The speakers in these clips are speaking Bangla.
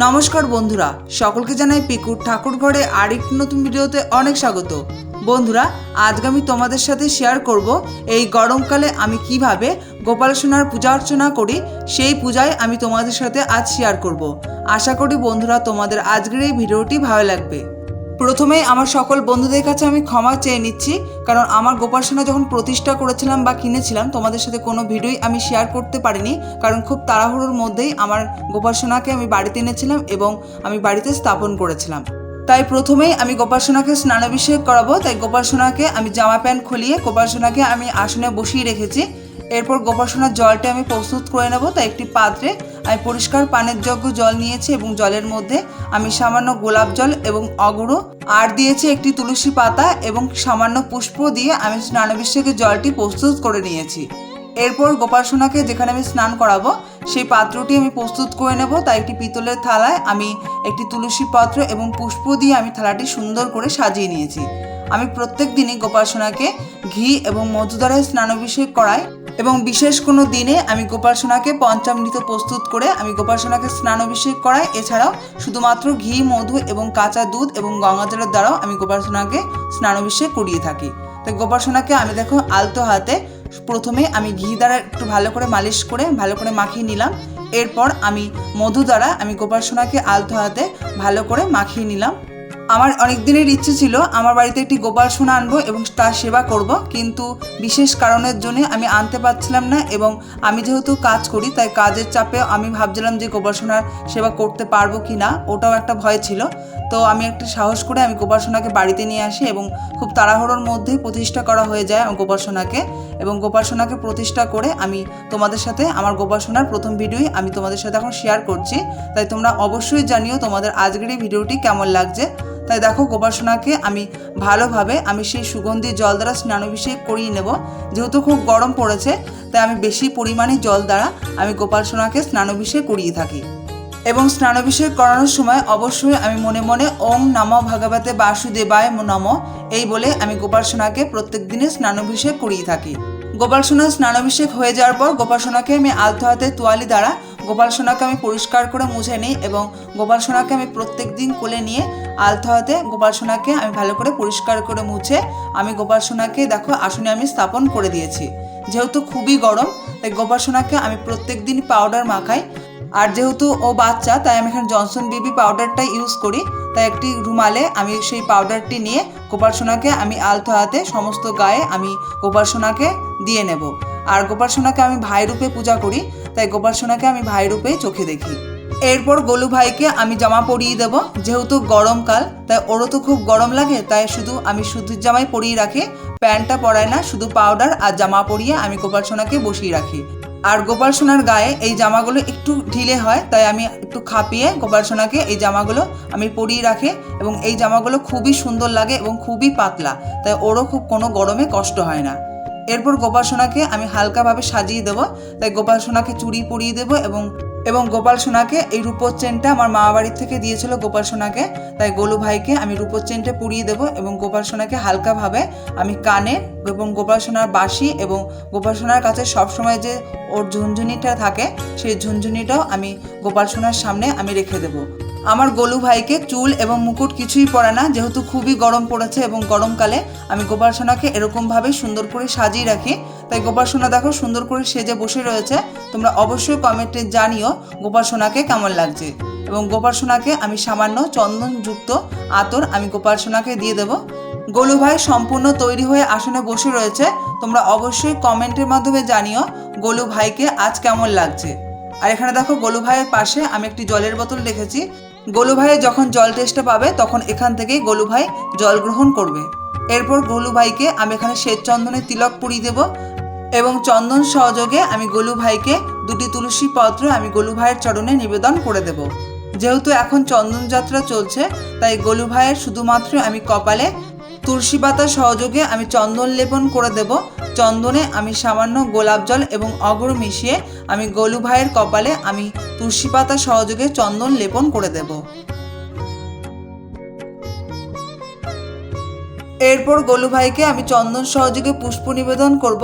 নমস্কার বন্ধুরা, সকলকে জানাই পিকুর ঠাকুর ঘরে আরেকটি নতুন ভিডিওতে অনেক স্বাগত। বন্ধুরা, আজকে আমি তোমাদের সাথে শেয়ার করব এই গরমকালে আমি কীভাবে গোপাল সোনার পূজা অর্চনা করি, সেই পূজায় আমি তোমাদের সাথে আজ শেয়ার করব। আশা করি বন্ধুরা, তোমাদের আজকের এই ভিডিওটি ভালো লাগবে। প্রথমেই আমার সকল বন্ধুদের কাছে আমি ক্ষমা চেয়ে নিচ্ছি, কারণ আমার গোপালসোনা যখন প্রতিষ্ঠা করেছিলাম বা কিনেছিলাম, তোমাদের সাথে কোনো ভিডিওই আমি শেয়ার করতে পারিনি, কারণ খুব তাড়াহুড়োর মধ্যেই আমার গোপালসোনাকে আমি বাড়িতে এনেছিলাম এবং আমি বাড়িতে স্থাপন করেছিলাম। তাই প্রথমেই আমি গোপালসোনাকে স্নানাভিষেক করাবো, তাই গোপালসোনাকে আমি জামা প্যান্ট খুলিয়ে গোপালসোনাকে আমি আসনে বসিয়ে রেখেছি। এরপর গোপালসোনার জলটা আমি প্রস্তুত করে নেব, তাই একটি পাত্রে আমি পরিষ্কার পানের যোগ্য জল নিয়েছি এবং জলের মধ্যে আমি সামান্য গোলাপ জল এবং অগুড়ো আর দিয়েছি একটি তুলসী পাতা এবং সামান্য পুষ্প দিয়ে আমি স্নানাভিষেকের জলটি প্রস্তুত করে নিয়েছি। এরপর গোপাল সোনাকে যেখানে আমি স্নান করাবো, সেই পাত্রটি আমি প্রস্তুত করে নেব। তাই একটি পিতলের থালায় আমি একটি তুলসী পাত্র এবং পুষ্প দিয়ে আমি থালাটি সুন্দর করে সাজিয়ে নিয়েছি। আমি প্রত্যেক দিনই গোপাল সোনাকে ঘি এবং মধু দ্বারা স্নানাভিষেক করাই এবং বিশেষ কোনো দিনে আমি গোপাল সোনাকে পঞ্চামৃত প্রস্তুত করে আমি গোপাল সোনাকে স্নানাভিষেক করাই। এছাড়াও শুধুমাত্র ঘি, মধু এবং কাঁচা দুধ এবং গঙ্গা জলের দ্বারাও আমি গোপাল সোনাকে স্নানাভিষেক করিয়ে থাকি। তাই গোপাল সোনাকে আমি দেখো আলতো হাতে প্রথমে আমি ঘি দ্বারা একটু ভালো করে মালিশ করে, ভালো করে মাখিয়ে নিলাম। এরপর আমি মধু দ্বারা আমি গোপাল সোনাকে আলতো হাতে ভালো করে মাখিয়ে নিলাম। আমার অনেক দিনের ইচ্ছে ছিল আমার বাড়িতে একটি গোপাল সোনা আনব এবং তার সেবা করব, কিন্তু বিশেষ কারণের জন্য আমি আনতে পারছিলাম না এবং আমি যেহেতু কাজ করি, তাই কাজের চাপে আমি ভাবছিলাম যে গোপাল সোনার সেবা করতে পারব কি না ওটাও একটা ভয় ছিল। তো আমি একটা সাহস করে আমি গোপাল সোনাকে বাড়িতে নিয়ে আসি এবং খুব তাড়াহুড়োর মধ্যেই প্রতিষ্ঠা করা হয়ে যায় গোপাল সোনাকে। এবং গোপাল সোনাকে প্রতিষ্ঠা করে আমি তোমাদের সাথে আমার গোপাল সোনার প্রথম ভিডিওই আমি তোমাদের সাথে এখন শেয়ার করছি। তাই তোমরা অবশ্যই জানিও তোমাদের আজকের এই ভিডিওটি কেমন লাগছে। তাই দেখো গোপাল সোনাকে আমি ভালোভাবে আমি সেই সুগন্ধি জল দ্বারা স্নানাভিষেক করিয়ে নেব। যেহেতু খুব গরম পড়েছে, তাই আমি বেশি পরিমাণে জল দ্বারা আমি গোপাল সোনাকে স্নানাভিষেক করিয়ে থাকি। এবং স্নানাভিষেক করানোর সময় অবশ্যই আমি মনে মনে ওং নম ভগবতে বাসুদেবায় নম, এই বলে আমি গোপাল সোনাকে প্রত্যেক দিনে স্নানাভিষেক করিয়ে থাকি। গোপাল সোনার স্নানাভিষেক হয়ে যাওয়ার পর গোপাল সোনাকে আমি আলতো হাতে তোয়ালি দ্বারা গোপাল সোনাকে আমি পরিষ্কার করে মুছে নিই এবং গোপাল সোনাকে আমি প্রত্যেক দিন কোলে নিয়ে আলতো হাতে গোপাল সোনাকে আমি ভালো করে পরিষ্কার করে মুছে আমি গোপাল সোনাকে, দেখো, আসনে আমি স্থাপন করে দিয়েছি। যেহেতু খুবই গরম, তাই গোপাল সোনাকে আমি প্রত্যেক দিন পাউডার মাখাই। আর যেহেতু ও বাচ্চা, তাই আমি এখানে জনসন বেবি পাউডারটা ইউজ করি। তাই একটি রুমালে আমি সেই পাউডারটি নিয়ে গোপাল সোনাকে আমি আলতো হাতে সমস্ত গায়ে আমি গোপাল সোনাকে দিয়ে নেব। আর গোপাল সোনাকে আমি ভাই রূপে পূজা করি। তাই গোপাল সোনাকে আমি ভাই রূপে চোখে দেখি। এরপর গোলু ভাইকে আমি জামা পরিয়ে দেব। যেহেতু গরমকাল তাই ওরও তো খুব গরম লাগে, তাই শুধু আমি শুধু জামাই পরিয়ে রাখি, প্যান্টটা পরাই না, শুধু পাউডার আর জামা পরিয়ে আমি গোপাল সোনাকে বসিয়ে রাখি। আর গোপাল সোনার গায়ে এই জামাগুলো একটু ঢিলে হয়, তাই আমি একটু খাপিয়ে গোপাল সোনাকে এই জামাগুলো আমি পরিয়ে রাখি এবং এই জামাগুলো খুবই সুন্দর লাগে এবং খুবই পাতলা, তাই ওরও খুব কোনো গরমে কষ্ট হয় না। এরপর গোপাল সোনাকে আমি হালকাভাবে সাজিয়ে দেবো। তাই গোপাল সোনাকে চুড়ি পরিয়ে দেবো এবং এবং গোপাল সোনাকে এই রূপোর চেনটা আমার মা বাড়ির থেকে দিয়েছিল গোপাল সোনাকে। তাই গোলু ভাইকে আমি রূপোর চেনটা পুড়িয়ে দেবো এবং গোপাল সোনাকে হালকাভাবে আমি কানে এবং গোপাল সোনার বাঁশি এবং গোপাল সোনার কাছে সবসময় যে ওর ঝুনঝুনিটা থাকে, সেই ঝুনঝুনিটাও আমি গোপাল সোনার সামনে আমি রেখে দেবো। আমার গোলু ভাইকে চুল এবং মুকুট কিছুই পরে না, যেহেতু খুবই গরম পড়েছে এবং গরমকালে আমি গোপাল সোনাকে এরকমভাবে সুন্দর করে সাজিয়ে রাখি। তাই গোপাল সোনা দেখো সুন্দর করে সেজে বসে রয়েছে। তোমরা অবশ্যই কমেন্টে জানিও গোপাল সোনাকে কেমন লাগছে। এবং গোপাল সোনাকে আমি সামান্য চন্দনযুক্ত আতর আমি গোপাল সোনাকে দিয়ে দেবো। গোলু ভাই সম্পূর্ণ তৈরি হয়ে আসনে বসে রয়েছে। তোমরা অবশ্যই কমেন্টের মাধ্যমে জানিও গোলু ভাইকে আজ কেমন লাগছে। আর এখানে দেখো গোলু ভাইয়ের পাশে আমি একটি জলের বোতল রেখেছি। গোলু ভাইয়ের যখন জল টেস্টটা পাবে, তখন এখান থেকেই গোলু ভাই জল গ্রহণ করবে। এরপর গোলু ভাইকে আমি এখানে শ্বেত চন্দনের তিলক পুড়িয়ে দেব এবং চন্দন সহযোগে আমি গোলু ভাইকে দুটি তুলসী পত্র আমি গোলু ভাইয়ের চরণে নিবেদন করে দেব। যেহেতু এখন চন্দন যাত্রা চলছে, তাই গোলু ভাইয়ের শুধুমাত্র আমি কপালে তুলসী পাতা সহযোগে আমি চন্দন লেপন করে দেব। চন্দনে আমি সামান্য গোলাপ জল এবং অগর মিশিয়ে আমি গোলু ভাইয়ের কপালে আমি তুলসী পাতা সহযোগে চন্দন লেপন করে দেব। এরপর গোলু ভাইকে আমি চন্দন সহযোগে পুষ্প নিবেদন করব।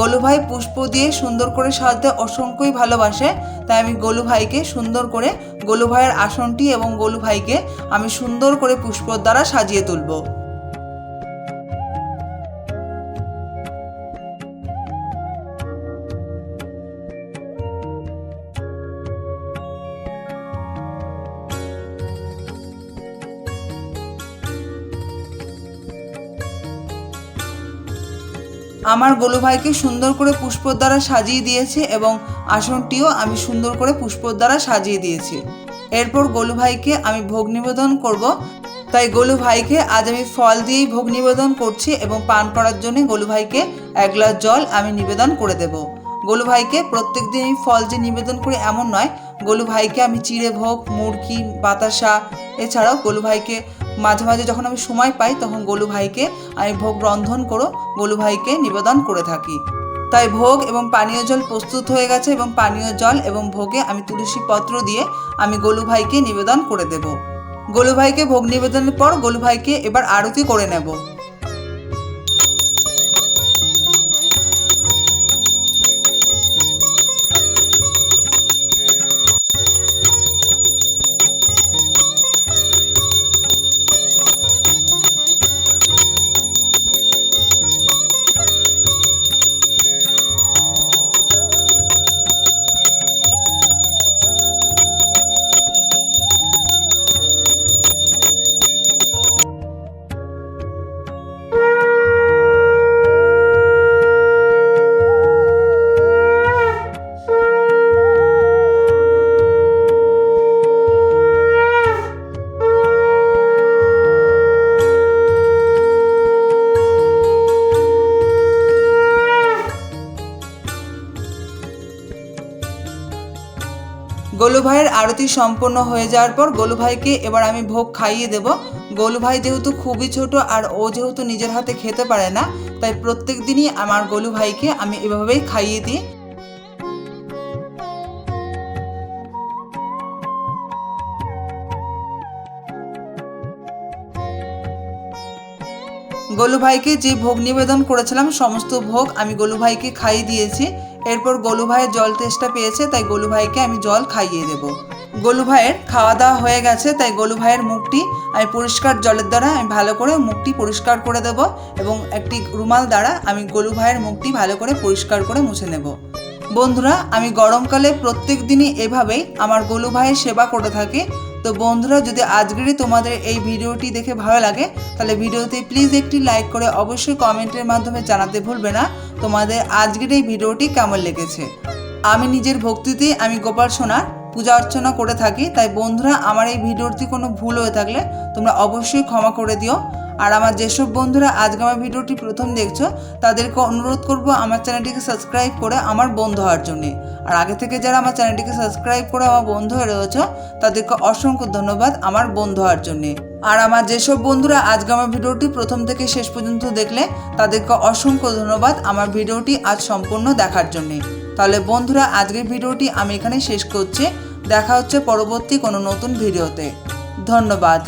গোলু ভাই পুষ্প দিয়ে সুন্দর করে সাজতে অসংখ্যই ভালোবাসে, তাই আমি গোলু ভাইকে সুন্দর করে গোলু ভাইয়ের আসনটি এবং গোলু ভাইকে আমি সুন্দর করে পুষ্পর দ্বারা সাজিয়ে তুলবো। আমার গোলু ভাইকে সুন্দর করে পুষ্পর দ্বারা সাজিয়ে দিয়েছে এবং আসনটিও আমি সুন্দর করে পুষ্পর দ্বারা সাজিয়ে দিয়েছি। এরপর গোলু ভাইকে আমি ভোগ নিবেদন করব। তাই গোলু ভাইকে আজ আমি ফল দিয়েই ভোগ নিবেদন করছি এবং পান করার জন্য গোলু ভাইকে এক গ্লাস জল আমি নিবেদন করে দেব। গোলু ভাইকে প্রত্যেক দিন আমি ফল যে নিবেদন করি এমন নয়। গোলু ভাইকে আমি চিড়ে ভোগ, মুরগি, বাতাসা, এছাড়াও গোলু ভাইকে মাঝে মাঝে যখন আমি সময় পাই, তখন গোলু ভাইকে আমি ভোগ রন্ধন করো, গোলু ভাইকে নিবেদন করে থাকি। তাই ভোগ এবং পানীয় জল প্রস্তুত হয়ে গেছে এবং পানীয় জল এবং ভোগে আমি তুলসী পত্র দিয়ে আমি গোলু ভাইকে নিবেদন করে দেব। গোলু ভাইকে ভোগ নিবেদনের পর গোলু ভাইকে এবার আরতি করে নেব। গোলু ভাইয়ের আরতি সম্পন্ন হয়ে যাওয়ার পর গোলু ভাইকে এবার আমি ভোগ খাইয়ে দেব। গোলু ভাই যেহেতু খুবই ছোট আর ও যেহেতু নিজের হাতে খেতে পারে না, তাই প্রত্যেক দিনই আমার গোলু ভাইকে আমি এভাবেই খাইয়ে দিই। গোলু ভাইকে যে ভোগ নিবেদন করেছিলাম, সমস্ত ভোগ আমি গোলু ভাইকে খাইয়ে দিয়েছি। এরপর গোলু ভাইয়ের জল তেষ্টা পেয়েছে, তাই গোলু ভাইকে আমি জল খাইয়ে দেব। গোলু ভাইয়ের খাওয়া দাওয়া হয়ে গেছে, তাই গোলু ভাইয়ের মুখটি আমি পরিষ্কার জলের দ্বারা আমি ভালো করে মুখটি পরিষ্কার করে দেব এবং একটি রুমাল দ্বারা আমি গোলু ভাইয়ের মুখটি ভালো করে পরিষ্কার করে মুছে নেব। বন্ধুরা, আমি গরমকালে প্রত্যেক দিনই এভাবেই আমার গোলু ভাইয়ের সেবা করে থাকি। তো বন্ধুরা, যদি আজকেরই তোমাদের এই ভিডিওটি দেখে ভালো লাগে, তাহলে ভিডিওতে প্লিজ একটি লাইক করে অবশ্যই কমেন্টের মাধ্যমে জানাতে ভুলবে না তোমাদের আজকের এই ভিডিওটি কেমন লেগেছে। আমি নিজের ভক্তিতেই আমি গোপাল সোনার পূজা অর্চনা করে থাকি, তাই বন্ধুরা, আমার এই ভিডিওটি কোনো ভুল হয়ে থাকলে তোমরা অবশ্যই ক্ষমা করে দিও। আর আমার যেসব বন্ধুরা আজকে আমার ভিডিওটি প্রথম দেখছ, তাদেরকে অনুরোধ করব আমার চ্যানেলটিকে সাবস্ক্রাইব করে আমার বন্ধু হওয়ার জন্যে। আর আগে থেকে যারা আমার চ্যানেলটিকে সাবস্ক্রাইব করে আমার বন্ধু হয়ে রয়েছে, তাদেরকে অসংখ্য ধন্যবাদ আমার বন্ধু হওয়ার জন্যে। আর আমার যেসব বন্ধুরা আজকে আমার ভিডিওটি প্রথম থেকে শেষ পর্যন্ত দেখলে, তাদেরকে অসংখ্য ধন্যবাদ আমার ভিডিওটি আজ সম্পূর্ণ দেখার জন্যে। তাহলে বন্ধুরা, আজকের ভিডিওটি আমি এখানে শেষ করছি। দেখা হচ্ছে পরবর্তী কোনো নতুন ভিডিওতে। ধন্যবাদ।